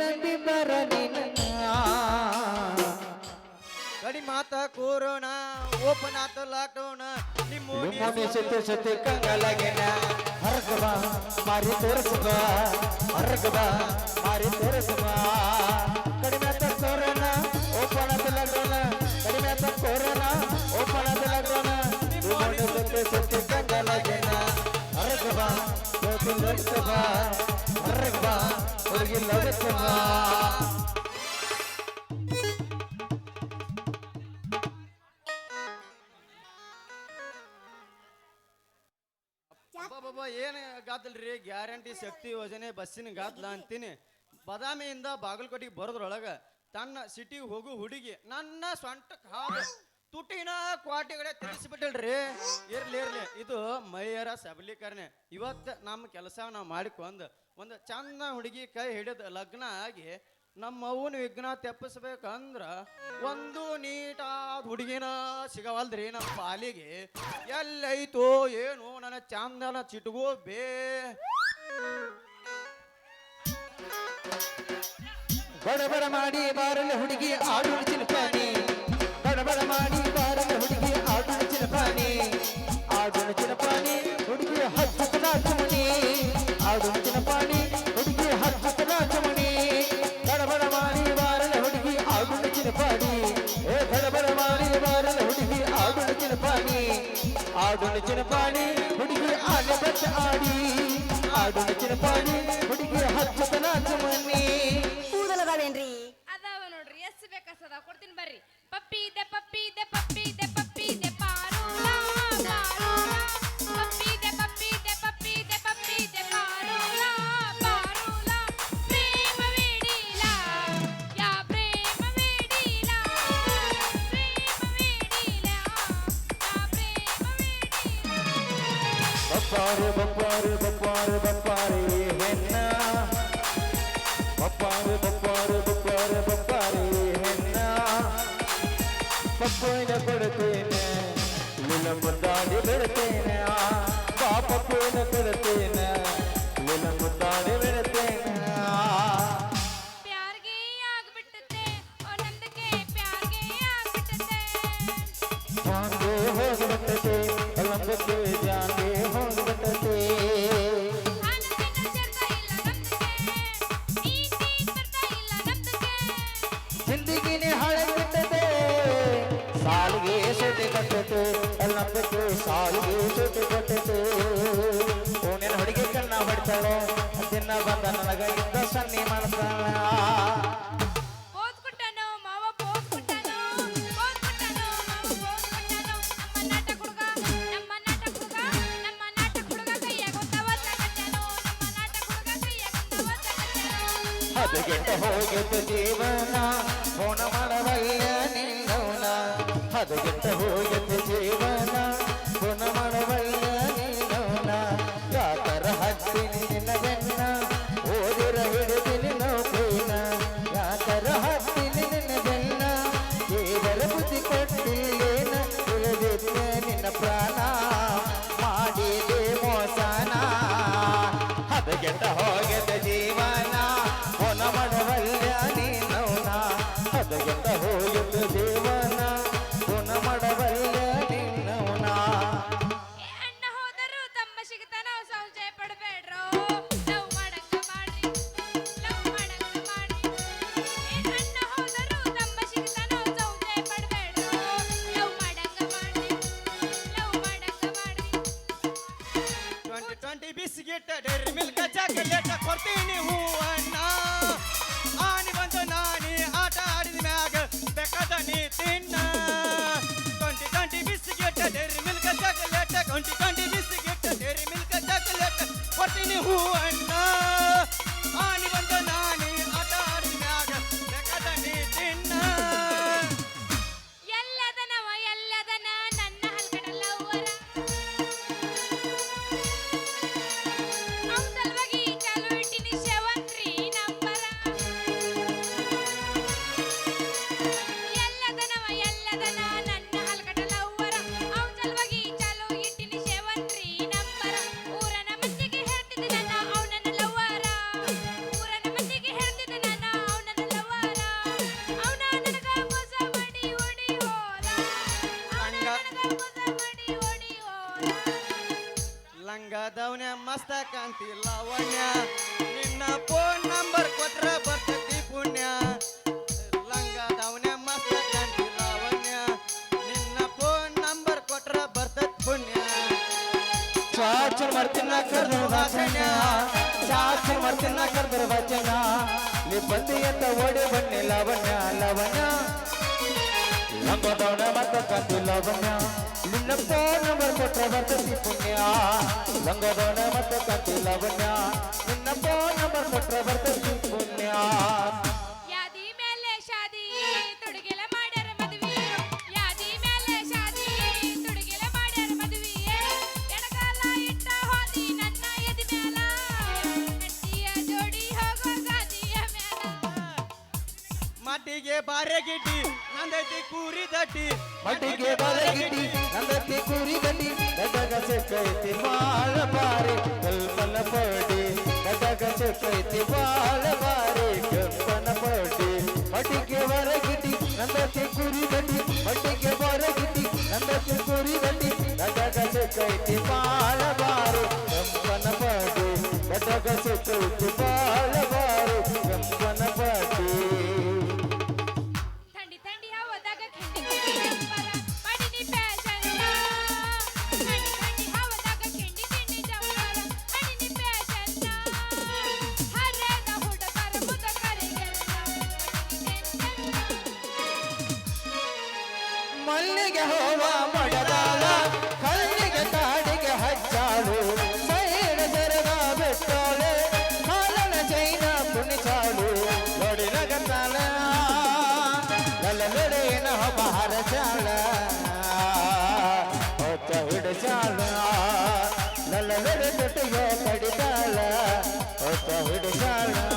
ನಂಬಿ ಬರ ನಿನ್ನ. ಗಡಿ ಮಾತ ಕೋರೋನಾ ಓಪನ್ ಆತ ಲಾಕ್ಡೌನ್. ನಿಮ್ಮ ಸುತ್ತ ಸುತ್ತ ಕಂಗಲಗೆನ ಹೊರಗಬ ಮಾರಿ ತೋರಿಸುವ. ಹೊರಗಬ ಮಾರಿ ತೋರಿಸುವ. ಕಡಿಮೆ ಆತ ಕೊರೋನ ಓಪನ್ ಆತ ಲಾಕ್ಡೌನ್. ಕಡಿಮೆ ಆತ ಕೊರೋನ ಓಪನ್ ಆತ ಲಾಕ್ಡೌನ್. ಮನೆ ಸುತ್ತ ಸುತ್ತ ಕಂಗಲಗೆನ ಹೊರಗಬ ಹೋಗಿ ಲಡ್ಸಬ ಬಾಬಾ ಏನು ಗಾದಲ್ರಿ ಗ್ಯಾರಂಟಿ ಶಕ್ತಿ ಯೋಜನೆ, ಬಸ್ಸಿನ ಗಾತ್ಲ ಅಂತೀನಿ. ಬದಾಮಿಯಿಂದ ಬಾಗಲಕೋಟೆಗೆ ಬರೋದ್ರೊಳಗ ತನ್ನ ಸಿಟಿಗೆ ಹೋಗು ಹುಡುಗಿ ನನ್ನ ಸ್ವಂಟ ಹಾಲು ತುಟಿನ ಕ್ವಾಟಿಗಳೇ ತಿಳಿಸ್ಬಿಟ್ಟಲ್ರಿ ಇರ್ಲಿ ಇರ್ಲಿ. ಇದು ಮಹಿಳೆಯರ ಸಬಲೀಕರಣ. ಇವತ್ತು ನಮ್ಮ ಕೆಲಸ ನಾವು ಮಾಡಿಕೊಂಡ್ ಒಂದು ಚಂದ ಹುಡುಗಿ ಕೈ ಹಿಡಿದು ಲಗ್ನ ಆಗಿ ನಮ್ಮ ಅವನ ವಿಘ್ನ ತೆಪ್ಪಿಸ್ಬೇಕಂದ್ರ ಒಂದು ನೀಟಾದ ಹುಡುಗಿನ ಸಿಗವಲ್ದ್ರಿ ನಮ್ಮ ಪಾಲಿಗೆ. ಎಲ್ಲೈತೋ ಏನು ನನ್ನ ಚಂದನ ಚಿಟಗೋ ಬೇ. ಬಡಬಡ ಮಾಡಿ ಬಾರಲ್ಲ ಹುಡುಗಿ, ಆಡು ಚಿಲ್ಪಾನಿ ಬಡಬಡ ಮಾಡಿ ಬಾರಲ್ಲ ಹುಡುಗಿ ಆಡು ಚಿಲ್ಪಾನಿ ಆಡು ಚಿಲ್ಪಾನಿ ಹುಡುಗಿ ಹಚ್ಚುತ್ತಲ ಚಮಣಿ ಆಡು ಚಿಲ್ಪಾನಿ ಹುಡುಗಿ ಹಚ್ಚುತ್ತಲ ಚಮಣಿ ಬಡಬಡ ಮಾಡಿ ಬಾರಲ್ಲ ಹುಡುಗಿ ಆಡು ಚಿಲ್ಪಾನಿ ಏ ಬಡಬಡ ಮಾಡಿ ಬಾರಲ್ಲ ಹುಡುಗಿ ಆಡು ಚಿಲ್ಪಾನಿ ಆಡು ಚಿಲ್ಪಾನಿ ಹುಡುಗಿ ಆಗ ಬೆಟ್ಟ ಆಡಿ ಆಡು ಚಿಲ್ಪಾನಿ ಹುಡುಗಿ ಹಚ್ಚುತ್ತಲ ಚಮಣಿ ಕೂದಲದಾವೇನ್ರಿ ಅದಾವ ನೋಡ್ರಿ ಎಷ್ಟು ಬೇಕಸ್ತದ ಕೊಡ್ತೀನಿ ಬರ್ರಿ ಪಪ್ಪಿ आप पूर्ण करते न मिलन तारे मिलते ਪਿਆਰ ਗਈ ਆਗ ਬਿਟਤੇ ਉਹ ਨੰਦ ਕੇ ਪਿਆਰ ਗਈ ਆਗ ਬਿਟਤੇ पांदे हो सकते लंब के जान ನಾಟಕ ನನಗ ಇದ್ದ ಸನ್ನಿ ಕಟ್ಟನು. ಹದಗೆಟ್ಟ ಹೋಗಿದ್ದ ಜೀವನ ಹೋಣ ಮಾಡವಲ್ಲ ನಿನ್ನವನ. ಹದಗೆಟ್ಟ ಹೋಗಿದ್ದ ಜೀವನ ಹದಗೆಟ್ಟ ಹೋಗದ ಜೀವನ ಹೊನ ಮಾಡವಲ್ಲ ನೀನವನ ಹದಗೆಟ್ಟ ಹೋಗದ ಜೀವನ. one. ಕರ್ದ್ರ ವಾಚನ ಚಾಚರ್ ಮಾಡ್ತಿನ ಕರ್ದ್ರ ವಾಚನ ನೀ ಬಂದಿ ಅಂತ ಓಡಿ ಬನ್ನಿ ಲವಣ್ಯ ಲವಣ್ಯ. ಲಂಬದವನ ಮತ ಕಂದಿ ಲವಣ್ಯ. ನಿನ್ನ ಫೋನ್ ನಂಬರ್ ಕೊಟ್ಟ ಬರ್ತತಿ ಪುಣ್ಯ ಲಂಗದವನ ಮತ್ತ ಕಂದಿ ಲವಣ್ಯ. ನಿನ್ನ ಫೋನ್ ನಂಬರ್ ಕೊಟ್ಟ ಬರ್ತತಿ ಪುಣ್ಯ. ಮಟ್ಟಿಗೆ ಬಾರೆ ಗಿಡ್ಡಿ ನಂದೈತಿ ಕೂರಿ ದಟ್ಟಿ ಮಟ್ಟಿಗೆ ಬರಗಿಡಿ ನಂದಕ್ಕೆ ಕುರಿ ಗಡಿ ಗದಗ ಸೆಕ್ಕೈತಿ ಬಾಳ ಬಾರಿ ಕಲ್ಪನ ಪಡಿ ಗದಗ ಸೆಕ್ಕೈತಿ ಬಾಳ ಬಾರಿ ಕಲ್ಪನ ಪಡಿ ಮಟ್ಟಿಗೆ ಬರಗಿಡಿ ನಂದಕ್ಕೆ ಕುರಿ ಗಡಿ ಮಟ್ಟಿಗೆ ಬರಗಿಡಿ ನಂದಕ್ಕೆ ಕುರಿ ಗಡಿ ಗದಗ ಸೆಕ್ಕೈತಿ ಬಾಳ ಬಾರಿ ಕಲ್ಪನ ಪಡಿ ಗದಗ ಸೆಕ್ಕೈತಿ ಬಾಳ ಬಾರಿ ಕಲ್ಪನ ಪಡಿ ನೋಡಿ ನಗತಾಳ ಲಲಲೆಡೆನ ಬಹರ ಚಾಳ ಹೊತ್ತ ಹಿಡಚಾಳ ಲಲಲೆಡೆ ತೊಟ್ಟಿಗೆ ಕಡಿತಾಳ ಹೊತ್ತ ಹಿಡಚಾಳ ಮಲ್ಲಿಗೆ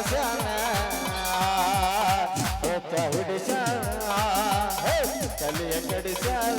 ಹರಸಾನ ಹೊತ್ತ ಹಿಡಿಸಾಳ ತಲೆಯ ಕಡಿಸಾಳ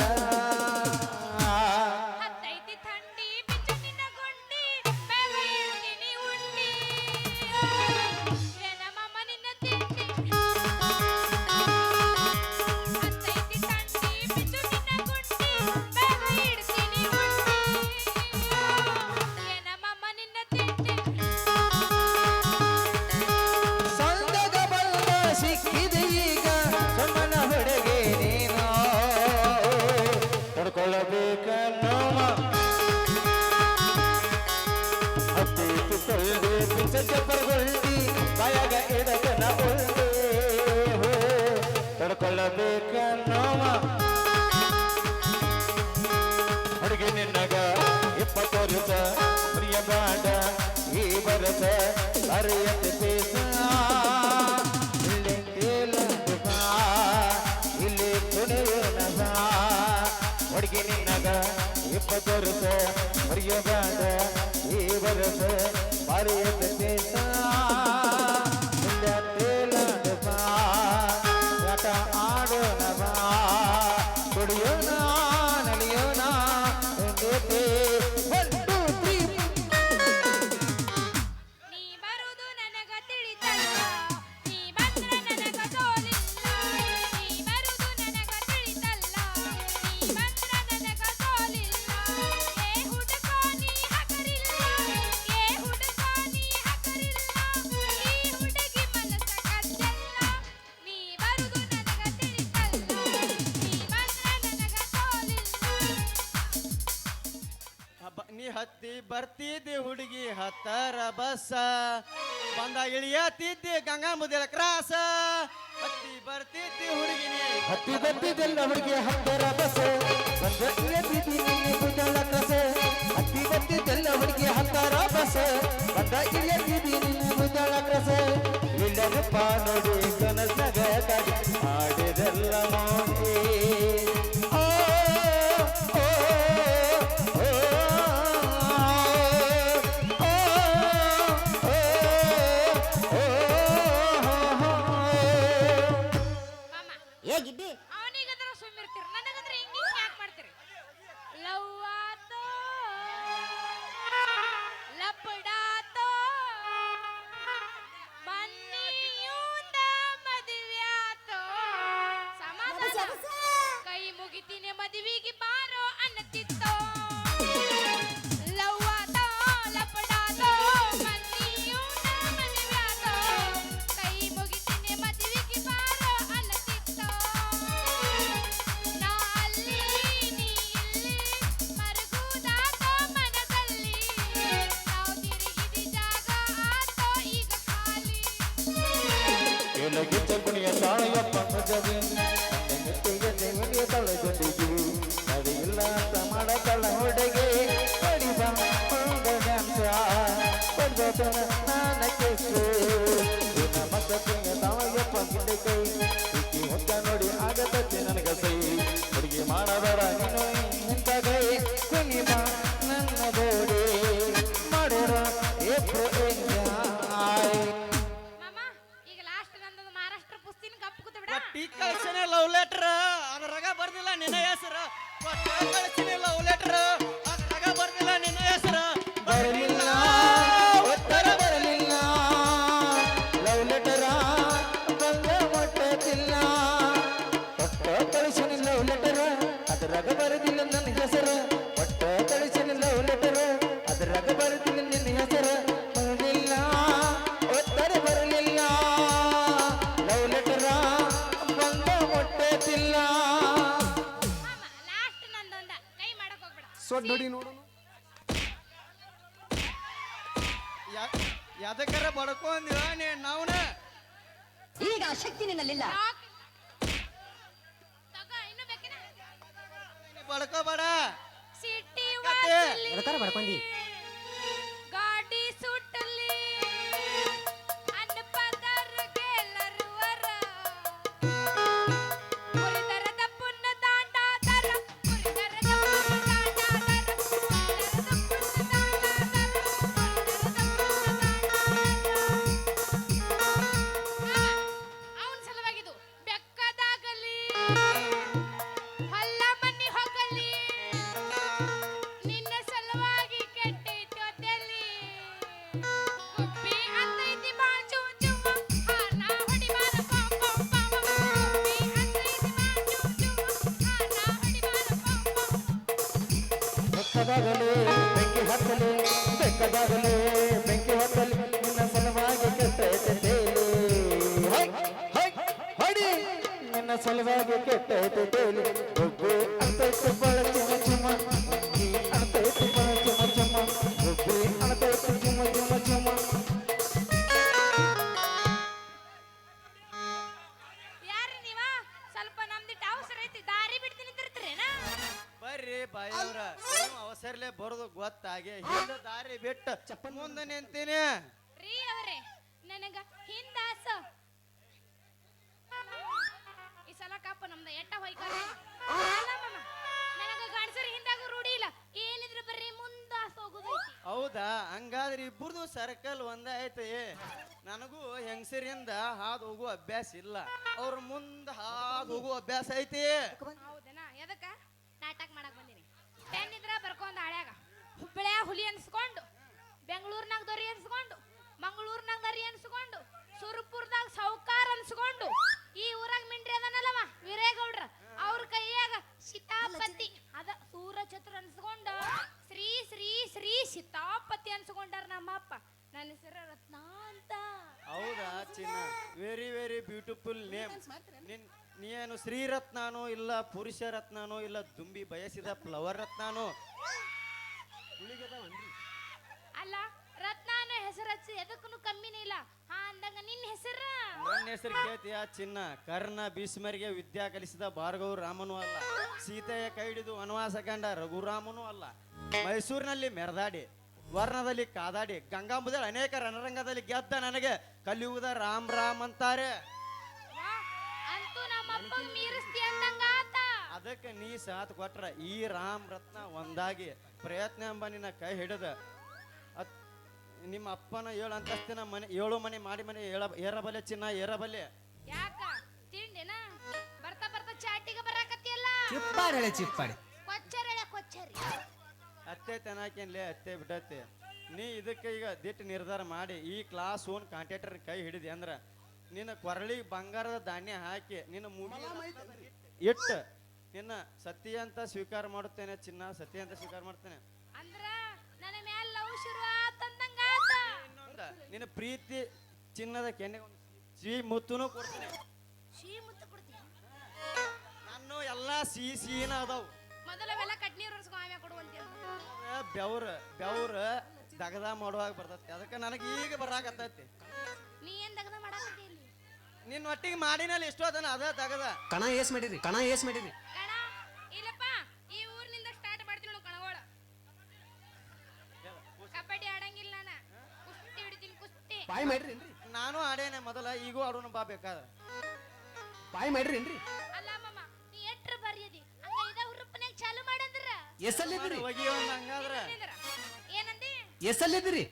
ಬಂದ ಇಳಿಯತ್ತಿದ್ದಿ ಗಂಗಾ ಮುದಿಲ ಕ್ರಾಸ. ಹತ್ತಿ ಬರ್ತಿದ್ದಿ ಹುಡುಗಿ ನೀ ಹತ್ತಿ ಬಂದಿದ್ದೆಲ್ಲ ಹುಡುಗಿ ಹತ್ತರ ಬಸ್. ಕುದಲ ಕಸ. ಹತ್ತಿ ಬಂದಿದ್ದೆಲ್ಲ ಹುಡುಗಿ ಹತ್ತರ ಬಸ್. ಬಂದ ಇಳಿದಿದ್ದಿ ನಿನ್ನೆ ಕುದಲ ಕಸ. ಇಲ್ಲದಪ್ಪ ನೋಡಿ ಗಿಲಗಿ ಚಗುಣಿಯ ತಾಳಯಪ್ಪ ಮುಜವಿ ದೇವಿಗೆ ತಳಗೊಂಡಿಗಿ ನಡಿಯಿಲ್ಲ ಅಂತ ಮಾಡತಳ ಹುಡುಗಿ. ಪಡಿದ ನೋಡಿ ಆಗತೈತಿ ನನಗ ಸೈ. ಹುಡುಗಿ ಮಾಡಬೇಡ ನೀನು ಇಂಥ ಕೈ ಕುಣಿಮ ಹೆಸರು ಒಟ್ಟಿ ಕಳ್ಸಿನಿ ಲವ್ ಲೆಟರ್ Yes. ಹೆಂಗಸರಿಂದ ಹಾದು ಹೋಗೋ ಅಭ್ಯಾಸ ಇಲ್ಲ. ಅವ್ರ ಮುಂದೆ ಹಾದು ಹೋಗೋ ಅಭ್ಯಾಸ ಐತಿ. ಎದಕ್ಕ? ನಾಟಕ ಮಾಡಕ್ ಬಂದಿನಿ. ಪೆನ್ ಇದ್ರ ಬರ್ಕೊಂಡ್ ಹಳ್ಯಾಗ. ಹುಬ್ಬಳ್ಯಾಗ ಹುಲಿ ಅನ್ಸ್ಕೊಂಡು ಬೆಂಗಳೂರ್ನಾಗ ದೊರಿ ಅನ್ಸ್ಕೊಂಡು ಮಂಗಳೂರ್ನಾಗ ದರಿ ಅನ್ಸ್ಕೊಂಡು ಸುರಪುರದಾಗ ಸೌಕಾರ ಅನ್ಸ್ಕೊಂಡು ಈ ಊರಾಗ ಮಿಂಡ್ರಿ ಅದನಲ್ಲವ ವೀರೇಗೌಡ್ರ ಅವ್ರ ಕೈಯಾಗ ಸೀತಾಪತಿ ಅದ ಸೂರಚತುರ ಅನ್ಸ್ಕೊಂಡ ಶ್ರೀ ಶ್ರೀ ಶ್ರೀ ಸೀತಾಪತಿ ಅನ್ಸ್ಕೊಂಡಾರ ನಮ್ಮಪ್ಪ ನನ್ನ ಹೆಸರು ರತ್ನ ಅಂತ ಹೌದಾ ಚಿನ್ನ ವೆರಿ ವೆರಿ ಬ್ಯೂಟಿಫುಲ್ ನೇಮ್ ನಿನ್ ನೀನು ಶ್ರೀರತ್ನಾನೋ ಇಲ್ಲ ಪುರುಷ ರತ್ನಾನೋ ಇಲ್ಲ ತುಂಬಿ ಬಯಸಿದ ಫ್ಲವರ್ ರತ್ನನೋ? ಅಲ್ಲ ರತ್ನಾನ ಹೆಸರು ಹಚ್ಚಿ ಎದಕ್ಕೂ ಕಮ್ಮಿನೇ ಇಲ್ಲ. ಹಾ ಅಂದಂಗ ನಿನ್ನ ಹೆಸರ? ನನ್ನ ಹೆಸರು ಕೇಳ್ತೀಯ ಚಿನ್ನ. ಕರ್ಣ ಭೀಷ್ಮರಿಗೆ ವಿದ್ಯಾ ಕಲಿಸಿದ ಭಾರ್ಗವ ರಾಮನು ಅಲ್ಲ. ಸೀತೆಯ ಕೈ ಹಿಡಿದು ವನವಾಸ ಕಂಡ ರಘುರಾಮನೂ ಅಲ್ಲ. ಮೈಸೂರಿನಲ್ಲಿ ಮೆರೆದಾಡಿ ವರ್ಣದಲ್ಲಿ ಕಾದಾಡಿ ಗಂಗಾಂಬುದಲ್ಲಿ ಅನೇಕ ರಣರಂಗದಲ್ಲಿ ಗೆದ್ದ ನನಗೆ ಕಲಿಯುವುದ ರಾಮ್ ರಾಮ್ ಅಂತಾರೆ. ಅಂತೂ ನಮ್ಮಪ್ಪ ಮೀರಿಸ್ತಿ ಅಂದಂಗ ಅದಕ್ಕೆ ನೀ ಸಾತ್ ಕೊಟ್ರ ಈ ರಾಮ್ ರತ್ನ ಒಂದಾಗಿ ಪ್ರಯತ್ನ ಎಂಬ ನಿನ್ನ ಕೈ ಹಿಡಿದ. ಅತ್ ನಿಮ್ಮ ಅಪ್ಪನ ಏಳು ಅಂತಸ್ತಿನ ಮನೆ ಏಳು ಮನೆ ಮಾಡಿ ಮನೆ ಏಳ ಏರಬಲ್ಲೆ ಚಿನ್ನ ಏರಬಲ್ಲೆ. ಯಾಕ? ತಿಂಡಿನ? ಬರ್ತಾ ಬರ್ತಾ ಚಾಟಿಗೆ ಬರಾಕತ್ತಿಯಲ್ಲ? ಚಿಪ್ಪಾಡಿ ಚಿಪ್ಪಾಡಿ. ಕೊಚ್ಚರಳೆ ಕೊಚ್ಚರಿ. ಅತ್ತೆ ತನಕೇನ್ಲೇ ಅತ್ತೆ ಬಿಡತ್ತೆ. ನೀ ಇದಕ್ಕೆ ಈಗ ದಿಟ್ಟು ನಿರ್ಧಾರ ಮಾಡಿ ಈ ಕ್ಲಾಸ್ ಓನ್ ಕಾಂಟ್ರಾಕ್ಟರ್ ಕೈ ಹಿಡಿದಿ ಅಂದ್ರ ನಿನ್ನ ಕೊರಳಿಗೆ ಬಂಗಾರದ ಧಾನ್ಯ ಹಾಕಿ ನಿನ್ನ ಮುಗಿ ಇಟ್ಟು ನಿನ್ನ ಸತ್ಯ ಅಂತ ಸ್ವೀಕಾರ ಮಾಡುತ್ತೇನೆ ಚಿನ್ನ ಸತ್ಯ ಅಂತ ಸ್ವೀಕಾರ ಮಾಡ್ತೇನೆ ಅಂದ್ರ ನನ್ನ ಪ್ರೀತಿ ಚಿನ್ನದ ಕೆನ್ನೆ ಸಿಹಿ ಮುತ್ತುನು ಕೊಡ್ತೇನೆ. ಶೀ ಮುತ್ತ ಕೊಡ್ತೀನಿ. ನಾನು ಎಲ್ಲ ಸಿಹಿ ಸಿಹಿನ ಅದಾವ್. ಬೆವ್ರ ಬೆವ್ರ ದಗದ ಮಾಡುವಾಗ ಬರ್ತೈತಿ. ಅದಕ್ಕೆ ನನಗೆ ಈಗ ಬರಾಕತ್ತೈತಿ. ನೀ ಏನ್ ದಗದ ಮಾಡಾಕತ್ತಿ? ನಿನ್ನ ಒಟ್ಟಿಗೆ ಮಾಡಿನಲ್ಲಿ ಎಷ್ಟು ಅದನ್ನ ಅದ ತಗದ. ಕಣ ಏಸ್ ಮಾಡಿರಿ ಕಣ ಏಸ್ ಮಾಡಿರಿ. ಕಣ ಇಲ್ಲಪ್ಪ ಈ ಊರಿನಿಂದ ಸ್ಟಾರ್ಟ್ ಮಾಡ್ತೀನಿ ನೋಡು ಕಣಗೋಳ ಕಬಡ್ಡಿ ಆಡಂಗಿಲ್ಲ ನಾನು. ಕುಸ್ತಿ ಹಿಡಿತೀನಿ ಕುಸ್ತಿ. ಬಾಯ್ ಮಾಡ್ರಿ ಏನ್ರಿ? ನಾನು ಆಡೇನೆ ಮೊದಲ ಈಗೂ ಆಡೋಣ ಬಾ ಬೇಕಾದ ಬಾಯ್ ಮಾಡ್ರಿ ಏನ್ರಿ? ಅಲ್ಲ ನೀ ಎಟ್ರ ಬರಿಯದಿ ಹಂಗ ಇದ ಹುರುಪನ್ಯಾಗ ಚಾಲು ಮಾಡಂದ್ರ? ಎಸಲ್ಲಿದ್ರಿ ಹೋಗಿ ಒಂದ್ ಹಂಗಾದ್ರ. ಏನಂದಿ? ಎಸಲ್ಲಿದ್ರಿ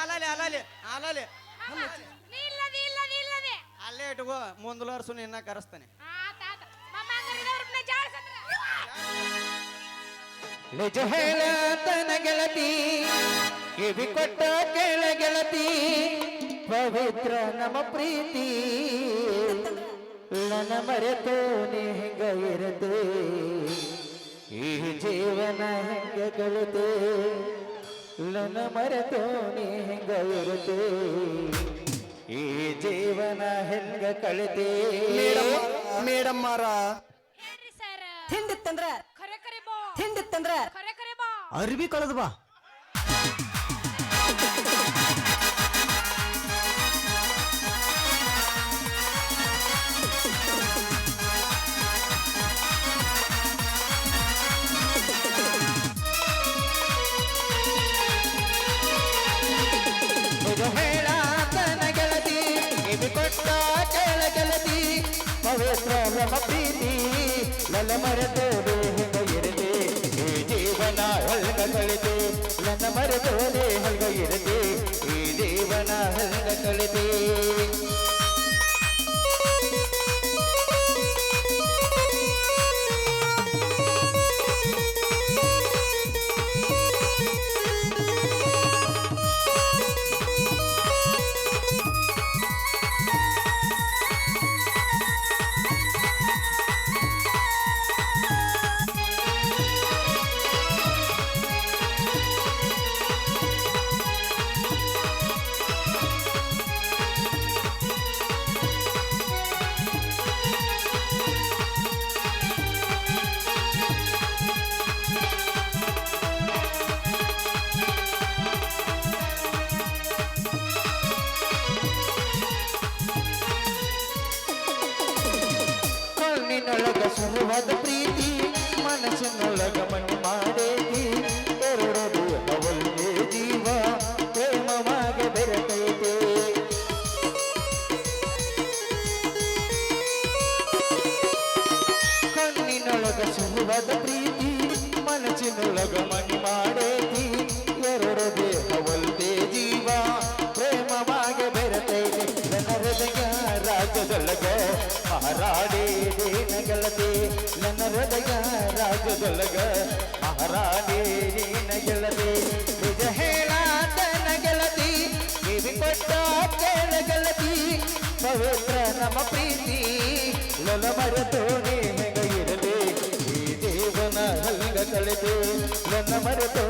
ಆಲಾಲಿ ಆಲಾಲಿ ಆಲಾಲಿ ಆಲಾಲಿ ನೀ ಇಲ್ಲದಿ ಇಲ್ಲದಿ ಇಲ್ಲದಿ. ಅಲ್ಲೇ ಇಟ್ಕೋ ಮುಂದಲ ವರ್ಷ ನಿನ್ನ ಕರೆಸ್ತಾನೆ. ಆ ಹೇಳ ತನ ನಿಜ ಗೆಳತಿ ಕಿವಿ ಕೊಟ್ಟ ಕೇಳ ಗೆಳತಿ ಪವಿತ್ರ ನಮ್ಮ ಪ್ರೀತಿ. ನನ್ನ ಮರೆತು ನೀ ಹೆಂಗ ಇರತೆ ಈ ಜೀವನ ಹೆಂಗ ಕಳಿತೆ ನನ್ನ ಮರೆತು ನೀ ಹೆಂಗ ಇರುತ್ತೆ? ಈ ಜೀವನ ಹೆಂಗ ಕಳಿತೆ? ಮೇಡಮ್ಮರ. ಹೇಳ್ರಿ ಸರ್. ಹಿಂದಿತ್ತಂದ್ರ ಖರೆ ಖರೆ ಬಾ. ಹಿಂದಿತ್ತಂದ್ರ ಖರೆ ಖರೆ ಬಾ. ಅರ್ಬಿ ಕಳೆದು ಬಾ. ನಮ್ಮ ಪ್ರೀತಿ ನನ್ನ ಮರೆತೋದೆ ಹೆಂಗ ಇರದೆ, ಈ ಜೀವನ ಹೆಲ್ಗ ಕಳೆದೆ. ನನ್ನ ಮರೆತೋದೆ ಹೆಲ್ಗ ಇರದೆ, ಈ ಜೀವನ ಹೆಲ್ಗ ಕಣ್ಣಿನೊಳಗ ಸುರುವಾದ ಪ್ರೀತಿ, ಮನಸ್ಸಿನೊಳಗ ಮಣ್ಣು ಮಾಡೇತಿ ಎರಡದು ಅವಳಿಗೆ ಜೀವ, ಪ್ರೇಮವಾಗಿ ಬೆರೆತೈತೆ. ಕಣ್ಣಿನೊಳಗ ಸುರುವಾದ ಪ್ರೀತಿ, ಮನಸ್ಸಿನೊಳಗ ಮಹಾರಾಣಿ ಗೆಳತಿ ನನ್ನ ಹೃದಯ ರಾಜದೊಳಗ ಮಹಾರಾಣಿ ಗೆಳತಿ ನಿಜ ಹೇಳಾತನ ಗೆಳತಿ ಕಿವಿ ಕೊಟ್ಟ ಕೇಳ ಗೆಳತಿ ಪವಿತ್ರ ನಮ್ಮ ಪ್ರೀತಿ, ಲಲ ಮರೆತೋನೆ ಹೆಂಗ ಇರಲಿ. ಈ ದೇವನ ಹಲ್ಗ ಕಳೆದು, ನನ್ನ ಮರೆತೋನೆ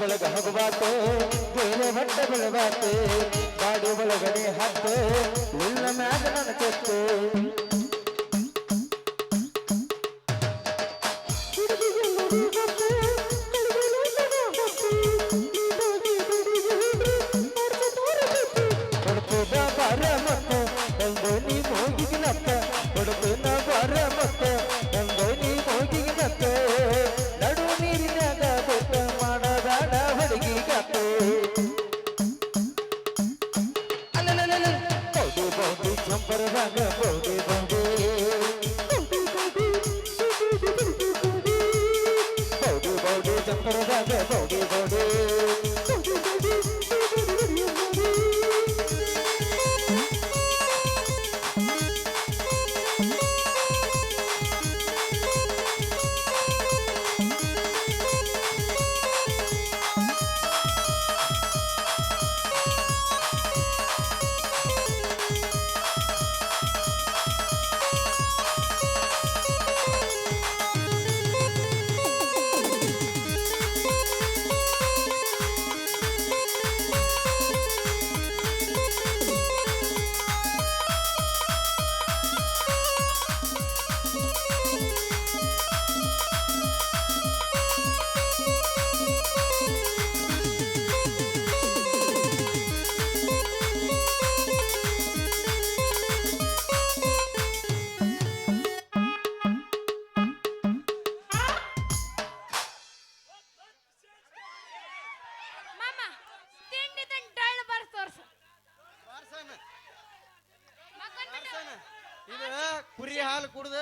ಬಳಗ ಹಗವಾತು ಬೇರೆ ಬಟ್ಟೆ ಬೆಳವಾತು ಗಾಡಿ ಒಳಗಡೆ ಹತ್ತು ಉಳ್ಳ ಮ್ಯಾಗ ನನ್ನ ಚೆತ್ತು ಬೌಡಿ ಹೋಗಿ ಬೌಡಿ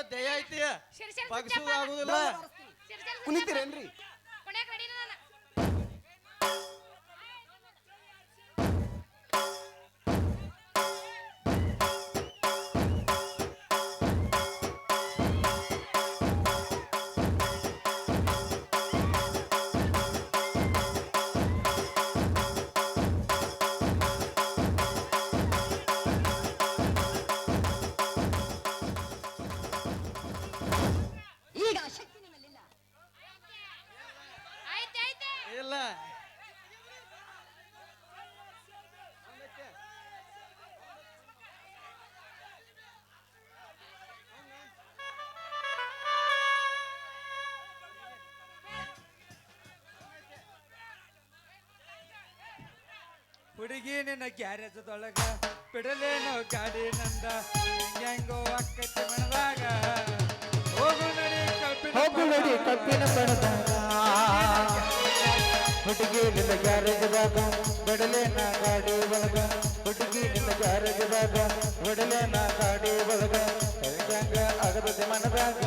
ದಯ ಐತಿ. ಪಗ್ಸು. ಆಗುದಿಲ್ಲ. ಕುಣಿತೀರೇನ್ರಿ? ಹುಡುಗಿ ನಿನ್ನ ಗ್ಯಾರೇಜದೊಳಗ ಬಿಡಲೇನೋ ಗಾಡಿ ನಂದ ಹೆಂಗೋ ಅಕ್ಕತಿ ಮಣದಾಗ ಹೋಗು ನಡಿ ಕಲ್ಪಿನ ಹೋಗು ನೋಡಿ. ಕಪ್ಪಿನ ಬಣದಾಗ ಹುಡುಗಿ ನಿನ್ನ ಗ್ಯಾರೇಜದಾಗ ಬಿಡಲೇನ ಗಾಡಿ ಒಳಗ. ಹುಡುಗಿ ನಿನ್ನ ಗ್ಯಾರೇಜದಾಗ ಬಿಡಲೇನ ಗಾಡಿ ಒಳಗ. ಹೆಂಗ ಆಗದ ಮನದಾಗ.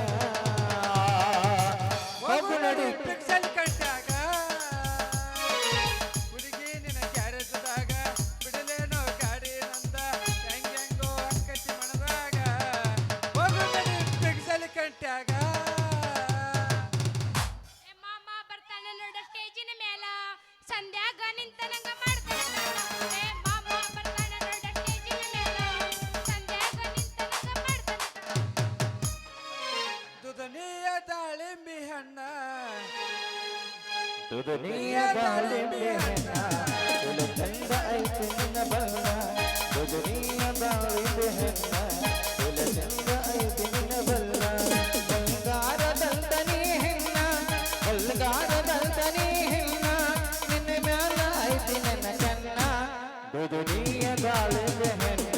ದುದುನಿಯ ದಾಳಿಂಬೆ ಹಣ್ಣ ತುಳು ಚಂದ ಐತಿ ನಿನ್ನ ಬಣ್ಣ ದುದುನಿಯ ದಾಳಿಂಬೆ ಹಣ್ಣ. ತುಳು ಚಂದ ಐತಿ ನಿನ್ನ ಬಣ್ಣ ಬಂಗಾರದಂತ ಹೆಣ್ಣ. ಬಲ್ಗಾರದಂತ ಹೆಣ್ಣ. ನಿನ್ನ ಮ್ಯಾಲ ಐತಿ ನನ್ನ ಕಣ್ಣ. ದುದುನಿಯ ದಾಳಿಂಬೆ ಹಣ್ಣ.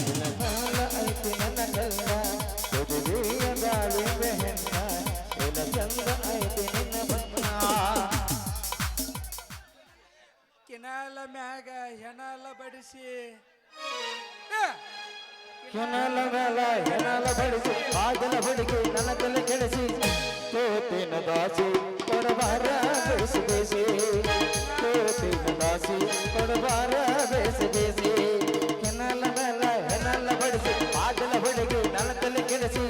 ನಿನ್ನ ಮ್ಯಾಲ ಐತಿ ನನ್ನ ಕಣ್ಣ. ಕಿನಾಲ ಮ್ಯಾಗ ಹೆಣಲ ಬಡಿಸಿ. ಕೆನಲ ಮ್ಯಾಲ ಹೆಣಲ ಬಡಿಸಿ, ಬಾಗಿಲ ಹುಡುಗಿ ನನ್ನ ತಲೆ ಕೆಡಿಸಿ. ತೋತಿನ ದಾಸಿ ಕೊಡಬಾರ ಬೇಸಿ ಬೇಸಿ. ತೋತಿನ ದಾಸಿ ಕೊಡಬಾರ ಬೇಸಿ ಬೇಸಿ. ಕೆನಲ ಮ್ಯಾಲ ಹೆಣಲ ಬಡಿಸಿ, ಬಾಗಿಲ ಹುಡುಗಿ ನನ್ನ ತಲೆ ಕೆಡಿಸಿ.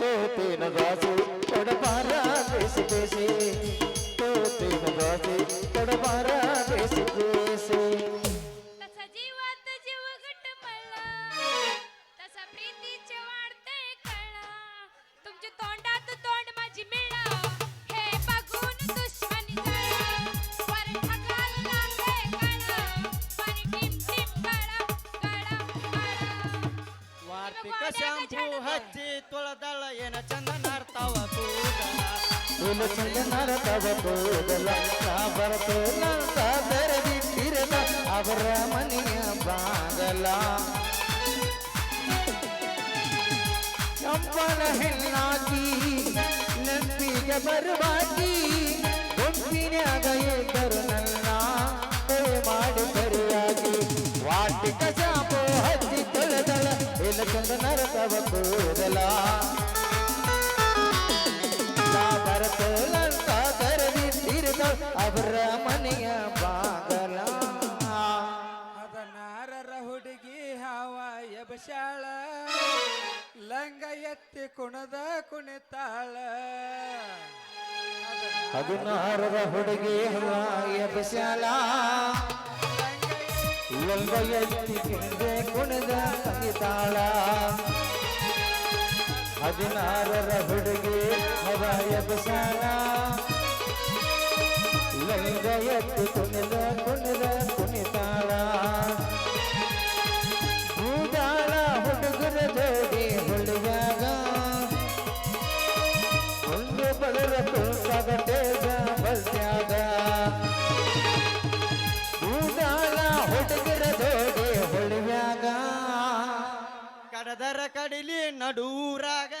ತೋತಿನ ದಾಸಿ ಕೊಡಬಾರ ಬೇಸಿ ಬೇಸಿ. ತೋತಿನ ದಾಸಿ ಕೊಡಬಾರ ಬೇಸಿ ಹಚ್ಚಿ ತೊಳೆದಳ ಏನ ಚಂದ ನಾರ್ತಾವ ಕೂದಲ ಇಲ್ಲ ಚಂದ ನರತವ ಕೂದಲ ನಾ ಅವರ ಮನೆಯ ಬಾಗಲ. ಕಂಪನ ಹೆಣ್ಣಾಗಿ ನೆನಪಿಗೆ ಬರುವಾಕಿ, ಗುಂಪಿನ್ಯಾಗ ಇದ್ದರು ನನ್ನ. ಮಾಡಿ ಕರಿಯಾಗಿ ವಾಟಿಕ ಶಾಪು ಹಚ್ಚಿ ತೊಳೆದಳ. ಇಲ್ಲ ಚಂದ ನರತವ ಕೂದಲ ನಾ ಬರ್ತೇನಂತ ತೆರೆದಿಟ್ಟಿರದ ಅವರ ಮನೆಯ ಬಾಗಲ ಹದನಾರರ ಹುಡುಗಿ ಹಾವ ಎಬಶಾಳ ಲಂಗ ಎತ್ತಿ ಕುಣದ ಕುಣಿತಾಳ ಹದಿನಾರರ ಹುಡುಗಿ ಎಬಸಾಲ ಲಂಗ ಎತ್ತಿ ಕಿಂದೆ ಕುಣಿದ ಕಲಿತಾಳ ಹದಿನಾರರ ಹುಡುಗಿ ಹವ ಎಬಸಾಲ ಲಂಗ ಎತ್ತಿ ಕುಣಿದ ಕುಣಿದ ಜೋಡಿ ಹುಡುಗಾಗ ಕಡದರ ಕಡಿಲಿ ನಡೂರಾಗ